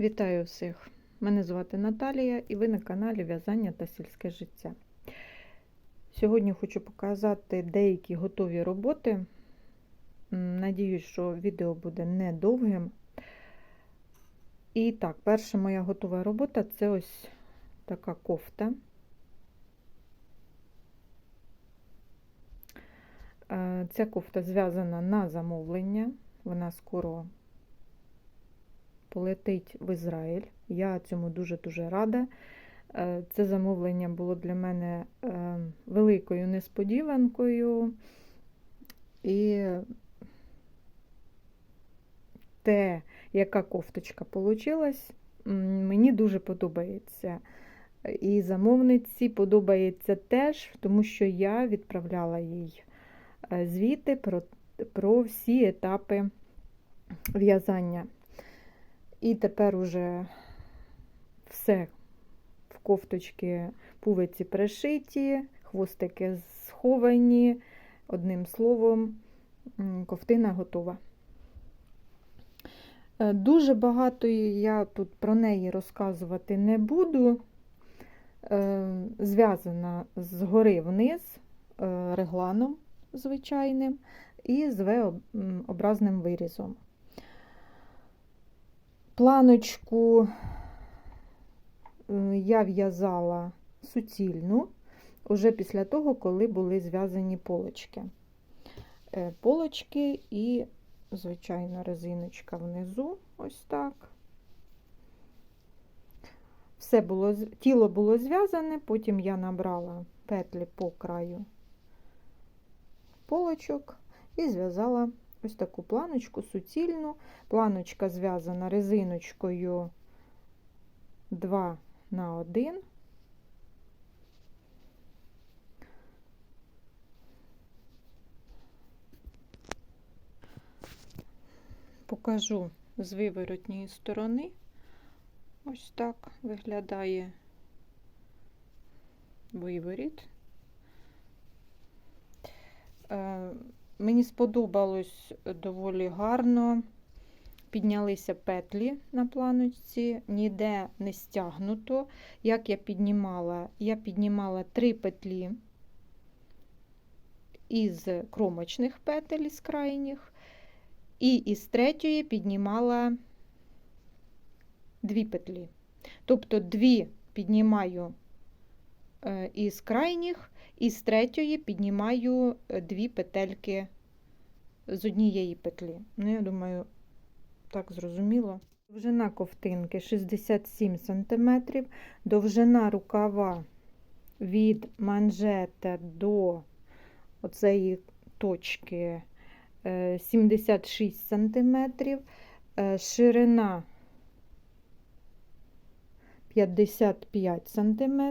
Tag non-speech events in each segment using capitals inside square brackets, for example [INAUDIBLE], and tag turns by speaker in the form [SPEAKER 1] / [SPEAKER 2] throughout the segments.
[SPEAKER 1] Вітаю всіх! Мене звати Наталія і ви на каналі В'язання та сільське життя. Сьогодні хочу показати деякі готові роботи. Надіюсь, що відео буде недовгим. І так, перша моя готова робота це ось така кофта. Е, Ця кофта зв'язана на замовлення. Вона скоро полетить в Ізраїль. Я цьому дуже-дуже рада. Е, Це замовлення було для мене е, великою несподіванкою. І те, яка кофточка вийшла, мені дуже подобається. І замовниці подобається теж, тому що я відправляла їй е, звіти про, про всі етапи в'язання. І тепер уже все в кофточки пувиці пришиті, хвостики сховані. Одним словом, ковтина готова. Е, Дуже багато я тут про неї розказувати не буду. Е, Зв'язана згори вниз е, регланом звичайним і з V-образним вирізом. Планочку е, я в'язала суцільну уже після того, коли були зв'язані полочки. Е, Полочки і, звичайно, резиночка внизу, ось так. Все було, тіло було зв'язане, потім я набрала петлі по краю полочок і зв'язала ось таку планочку суцільну. Планочка зв'язана резиночкою 2 на 1. Покажу з виворотньої сторони. Ось так виглядає виворіт. Мені сподобалось доволі гарно. Піднялися петлі на планочці, ніде не стягнуто. Як я піднімала, я піднімала три петлі із кромочних петель із крайніх, і із третьої піднімала дві петлі. Тобто дві піднімаю із крайніх, і з третьої піднімаю дві петельки з однієї петлі. Ну, я думаю, так зрозуміло. Довжина ковтинки 67 см, довжина рукава від манжета до оцеї точки 76 см, ширина 55 см,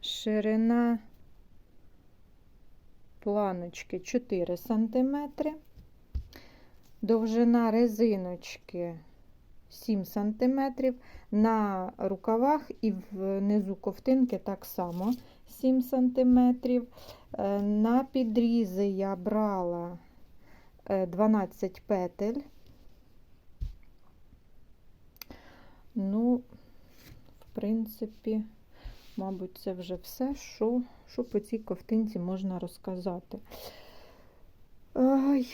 [SPEAKER 1] ширина планочки 4 см, довжина резиночки 7 см, на рукавах і внизу ковтинки так само 7 см. На підрізи я брала 12 петель. Ну, принципі, мабуть, це вже все, що що по цій ковтинці можна розказати. Ай,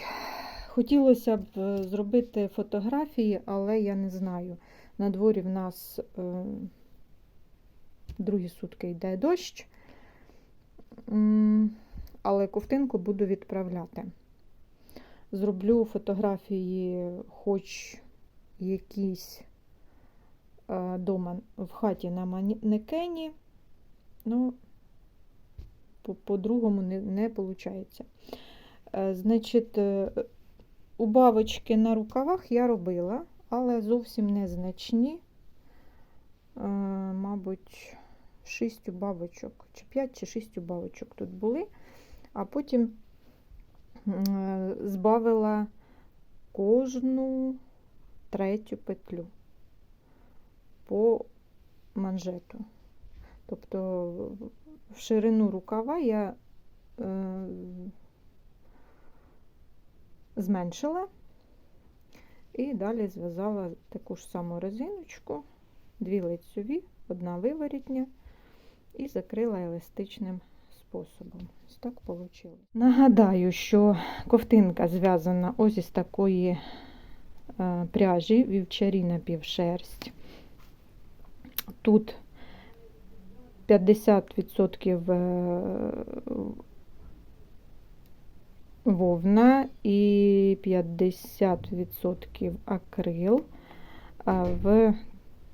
[SPEAKER 1] хотілося б е, зробити фотографії, але я не знаю. На дворі в нас е, другі сутки йде дощ, але ковтинку буду відправляти. Зроблю фотографії, хоч якісь дома в хаті на манекені, ну, по-другому не, не виходить. Значить, убавочки на рукавах я робила, але зовсім незначні. Мабуть, 6 убавочок, чи 5 чи 6 убавочок тут були, а потім збавила кожну третю петлю по манжету. Тобто в ширину рукава я е, зменшила І далі зв'язала таку ж саму резиночку, дві лицьові, одна виворітня, і закрила еластичним способом. Ось так вийшло. Нагадаю, що ковтинка зв'язана ось із такої е, пряжі вівчарі напівшерсть. Тут 50% е, вовна і 50% акрил в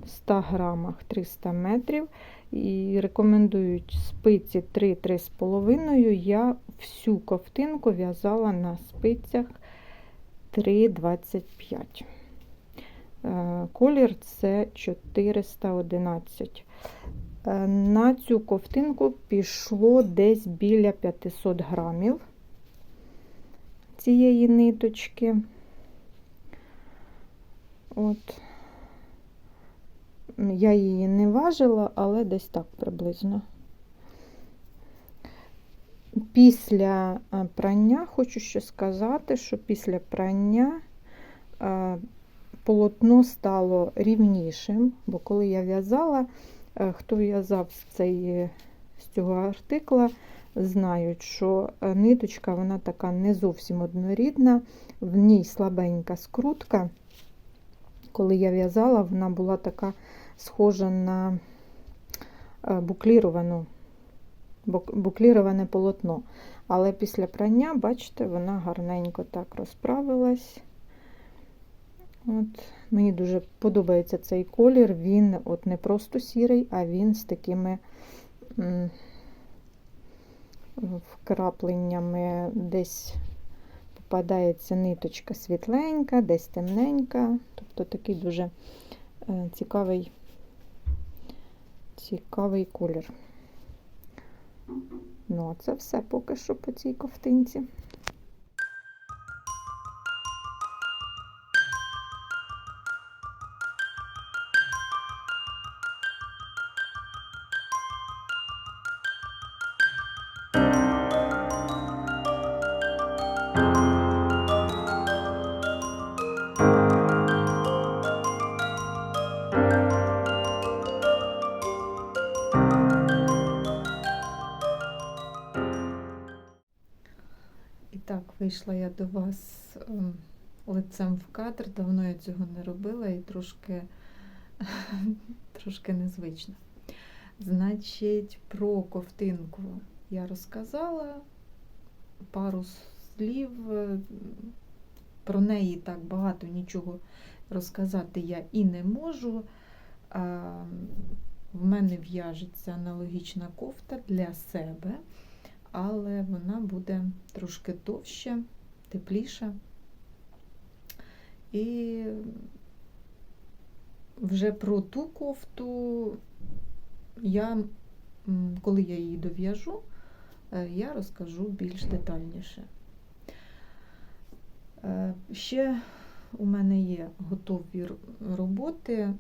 [SPEAKER 1] 100 грамах 300 метрів. І рекомендують спиці 3-3,5. Я всю ковтинку в'язала на спицях 3,25. Е, Колір це 411. Е, На цю ковтинку пішло десь біля 500 грамів цієї ниточки. От. Я її не важила, але десь так приблизно. Після е, прання хочу ще сказати, що після прання полотно стало рівнішим, бо коли я в'язала, е, хто в'язав з, цей, з цього артикла, знають, що е, ниточка вона така не зовсім однорідна, в ній слабенька скрутка. Коли я в'язала, вона була така схожа на е, букліровану, букліроване полотно. Але після прання, бачите, вона гарненько так розправилась. От, мені дуже подобається цей колір. Він от не просто сірий, а він з такими вкрапленнями десь попадається ниточка світленька, десь темненька. Тобто такий дуже е, цікавий, цікавий колір. Ну, а це все поки що по цій ковтинці. Вийшла я до вас ем, лицем в кадр. Давно я цього не робила і трошки, [LAUGHS] трошки незвично. Значить, про ковтинку я розказала пару слів. Про неї так багато нічого розказати я і не можу. В мене в'яжеться аналогічна кофта для себе але вона буде трошки товща, тепліша. І вже про ту кофту я, коли я її дов'яжу, е, я розкажу більш детальніше. Е, Ще у мене є готові роботи.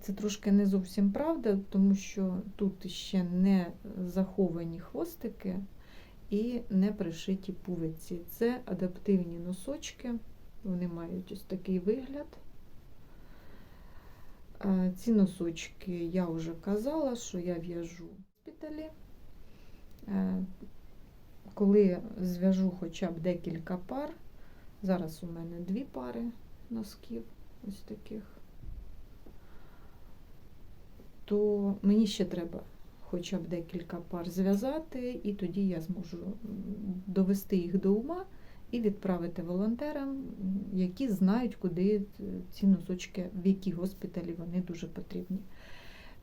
[SPEAKER 1] Це трошки не зовсім правда, тому що тут ще не заховані хвостики і не пришиті пувиці. Це адаптивні носочки, вони мають ось такий вигляд. Ці носочки я вже казала, що я в'яжу в госпіталі. Коли зв'яжу хоча б декілька пар, зараз у мене дві пари носків ось таких то мені ще треба хоча б декілька пар зв'язати, і тоді я зможу довести їх до ума і відправити волонтерам, які знають, куди ці носочки, в які госпіталі вони дуже потрібні.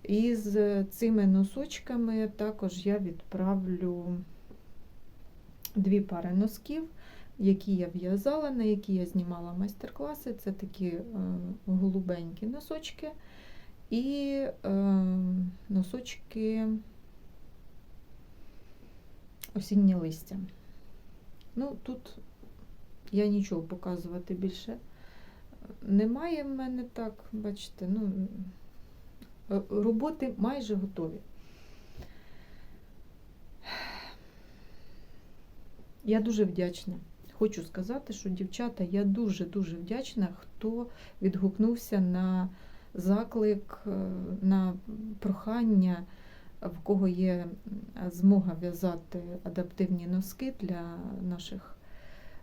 [SPEAKER 1] І з цими носочками також я відправлю дві пари носків, які я в'язала, на які я знімала майстер-класи. Це такі е, голубенькі носочки і е, носочки осіннє листя. Ну, тут я нічого показувати більше немає в мене так, бачите, ну, роботи майже готові. Я дуже вдячна хочу сказати, що дівчата, я дуже-дуже вдячна, хто відгукнувся на заклик, е, на прохання, в кого є змога в'язати адаптивні носки для наших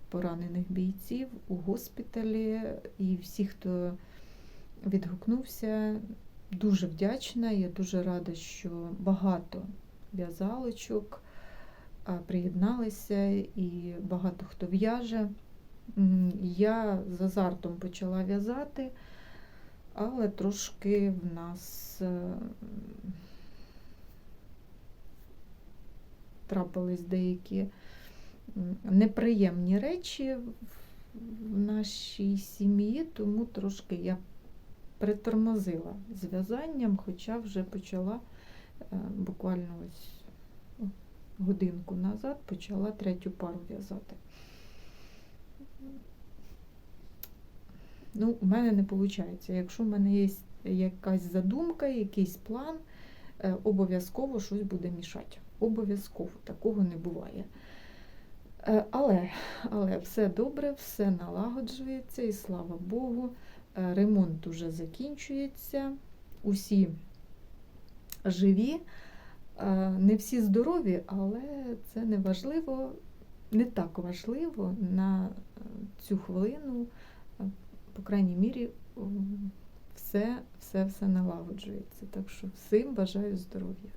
[SPEAKER 1] поранених бійців у госпіталі. І всі, хто відгукнувся, дуже вдячна. Я дуже рада, що багато в'язалочок приєдналися і багато хто в'яже. Я з азартом почала в'язати, але трошки в нас е, трапились деякі неприємні речі в нашій сім'ї, тому трошки я притормозила з в'язанням, хоча вже почала е, буквально ось годинку назад почала третю пару в'язати. Ну, у мене не виходить. Якщо в мене є якась задумка, якийсь план, е, обов'язково щось буде мішати. Обов'язково такого не буває. Е, Але, але все добре, все налагоджується, і слава Богу, е, ремонт уже закінчується. Усі живі, не всі здорові, але це не важливо, не так важливо на цю хвилину, по крайній мірі, все, все, все налагоджується. Так що всім бажаю здоров'я.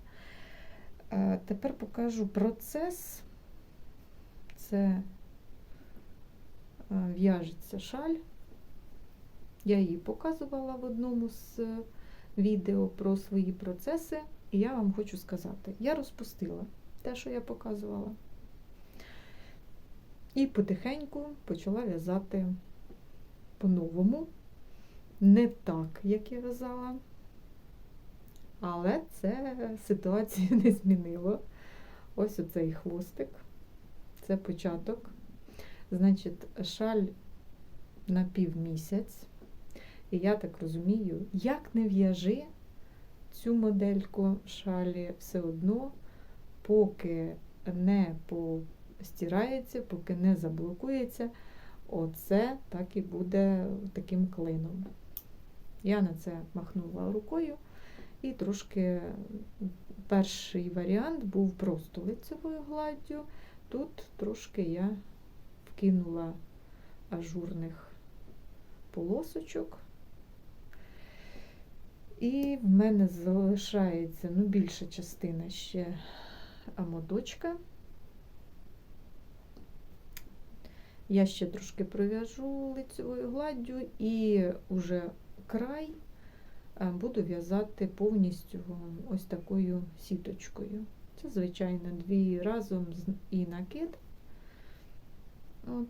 [SPEAKER 1] Е, Тепер покажу процес. Це е, в'яжеться шаль. Я її показувала в одному з е, відео про свої процеси, і я вам хочу сказати, я розпустила те, що я показувала, і потихеньку почала в'язати по-новому, не так, як я в'язала, але це ситуацію не змінило. Ось оцей хвостик це початок. Значить, шаль на півмісяць. І я так розумію, як не в'яжи цю модельку шалі, все одно, поки не постирається, поки не заблокується, оце так і буде таким клином. Я на це махнула рукою і трошки перший варіант був просто лицевою гладдю. Тут трошки я вкинула ажурних полосочок. І в мене залишається ну, більша частина ще моточка. Я ще трошки пров'яжу лицевою гладдю і вже край буду в'язати повністю ось такою сіточкою. Це, звичайно, дві разом і накид. От.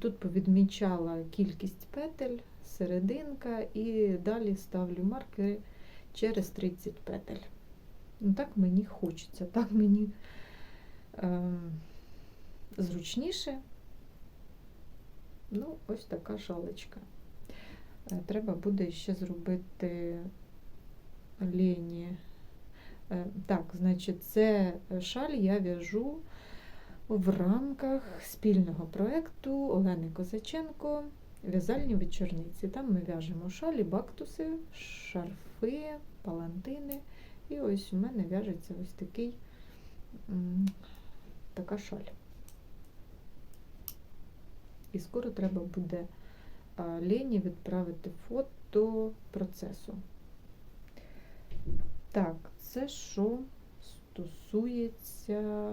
[SPEAKER 1] Тут повідмічала кількість петель, серединка, і далі ставлю маркери через 30 петель. Ну, Так мені хочеться, так мені е, зручніше. Ну, ось така шалочка. Треба буде ще зробити лінії. Так, значить, це шаль я в'яжу в рамках спільного проєкту Олени Козаченко В'язальні вечорниці. Там ми в'яжемо шалі, бактуси, шарфи, палантини. І ось у мене в'яжеться ось такий така шаль. І скоро треба буде Лені відправити фото процесу. Так, це що стосується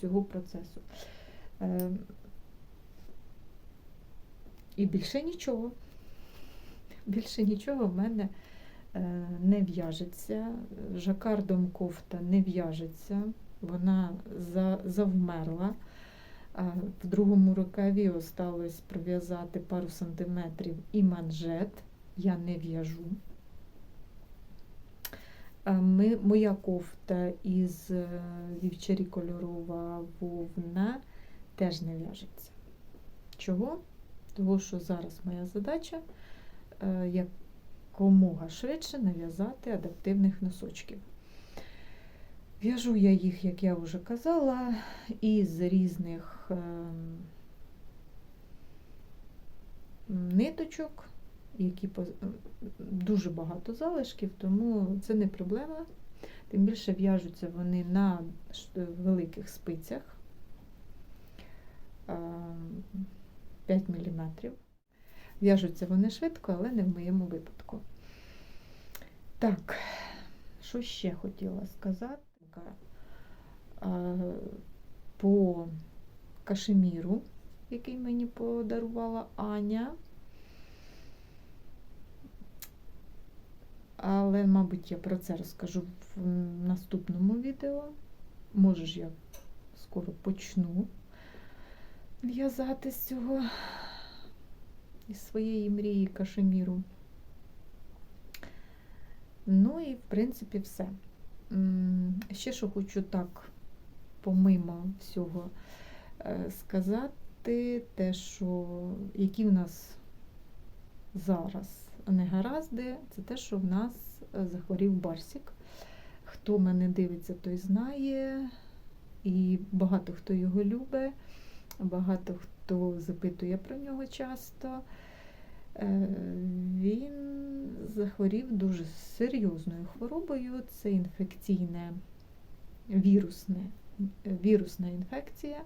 [SPEAKER 1] цього процесу. Е, і більше нічого. Більше нічого в мене е, не в'яжеться. Жакардом кофта не в'яжеться, вона завмерла. В другому рукаві осталось пров'язати пару сантиметрів і манжет. Я не в'яжу. Ми, Моя кофта із е, вівчарі кольорова вовна теж не в'яжеться. Чого? Тому що зараз моя задача е, якомога швидше нав'язати адаптивних носочків. В'яжу я їх, як я вже казала, із різних ем, ниточок, які дуже багато залишків, тому це не проблема. Тим більше в'яжуться вони на великих спицях. 5 мм. В'яжуться вони швидко, але не в моєму випадку. Так, що ще хотіла сказати? А, По кашеміру, який мені подарувала Аня. Але, мабуть, я про це розкажу в наступному відео. Може ж, я скоро почну в'язати з цього із своєї мрії кашеміру. Ну і, в принципі, все. Ще що хочу так, помимо всього, е, сказати, те, що які в нас зараз негаразди, це те, що в нас е, захворів Барсік. Хто мене дивиться, той знає. І багато хто його любить, багато хто запитує про нього часто. Е, Він захворів дуже серйозною хворобою. Це інфекційне вірусне, вірусна інфекція,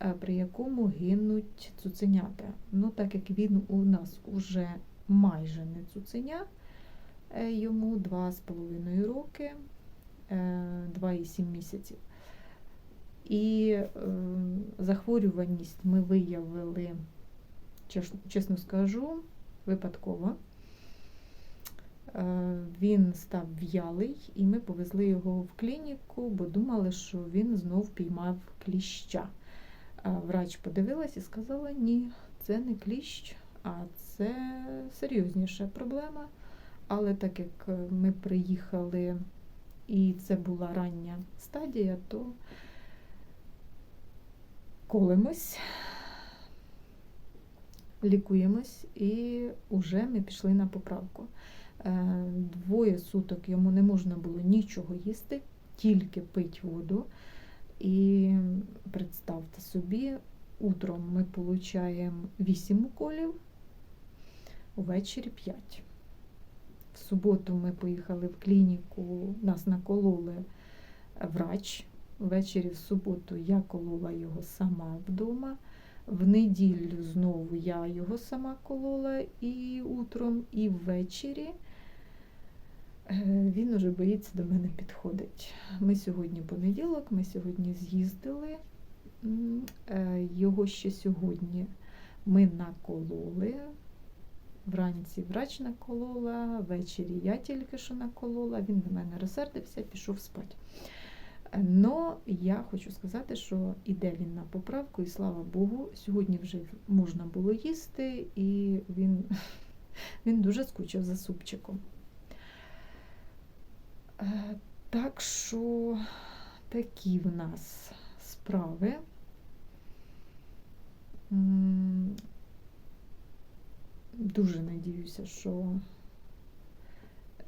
[SPEAKER 1] е, при якому гинуть цуценята. Ну, так як він у нас уже майже не цуценя, е, йому 2,5 роки, е, 2,7 місяців. І захворюваність ми виявили, чесно скажу, випадково. Е, Він став в'ялий, і ми повезли його в клініку, бо думали, що він знов піймав кліща. Врач подивилась і сказала: ні, це не кліщ, а це серйозніша проблема. Але так як е, ми приїхали і це була рання стадія, то колемось, лікуємось і вже ми пішли на поправку. Е, Двоє суток йому не можна було нічого їсти, тільки пить воду. І представте собі, утром ми отримуємо 8 уколів, увечері 5. В суботу ми поїхали в клініку, нас накололи врач. Ввечері в суботу я колола його сама вдома. В неділю знову я його сама колола і утром, і ввечері. Е, Він уже боїться до мене підходить. Ми сьогодні понеділок, ми сьогодні з'їздили. Е, Його ще сьогодні ми накололи. Вранці врач наколола, ввечері я тільки що наколола, він на мене розсердився, пішов спати. Но я хочу сказати, що іде він на поправку, і слава Богу, сьогодні вже можна було їсти, і він, [LAUGHS] він дуже скучив за супчиком. Е, Так що такі в нас справи. Дуже надіюся, що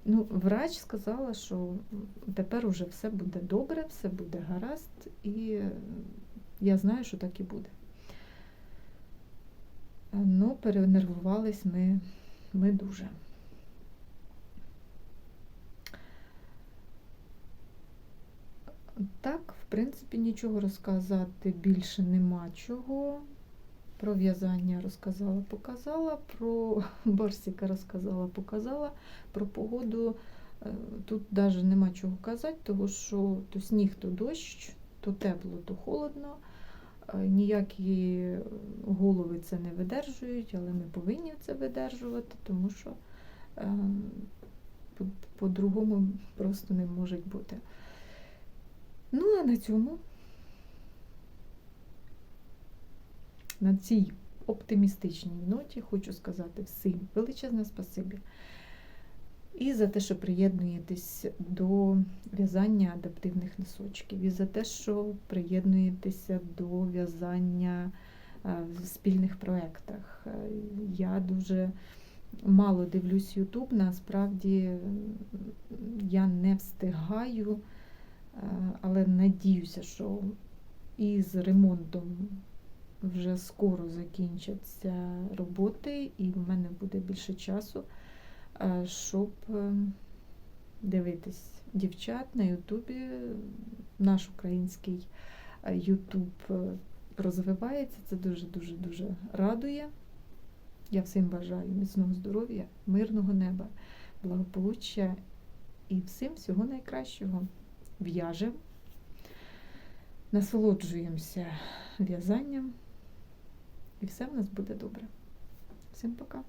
[SPEAKER 1] ну, врач сказала, що тепер уже все буде добре, все буде гаразд, і я знаю, що так і буде. Ну, перенервувались ми, ми дуже. Так, в принципі, нічого розказати більше нема чого. Про в'язання розказала, показала, про [LAUGHS] борсика розказала, показала, про погоду е, тут навіть нема чого казати, тому що то сніг, то дощ, то тепло, то холодно. Е, Ніякі голови це не видержують, але ми повинні це видержувати, тому що е, по- по-другому просто не може бути. Ну, а на цьому, на цій оптимістичній ноті хочу сказати всім величезне спасибі. І за те, що приєднуєтесь до в'язання адаптивних носочків, і за те, що приєднуєтеся до в'язання е, в спільних проєктах. Е, Я дуже мало дивлюсь YouTube, насправді я не встигаю, е, але надіюся, що із ремонтом вже скоро закінчаться роботи, і в мене буде більше часу, е, щоб е, дивитись дівчат на Ютубі. Наш український е, Ютуб розвивається. Це дуже-дуже дуже радує. Я всім бажаю міцного здоров'я, мирного неба, благополуччя і всім всього найкращого. В'яжемо, насолоджуємося в'язанням, і все в нас буде добре. Всім пока!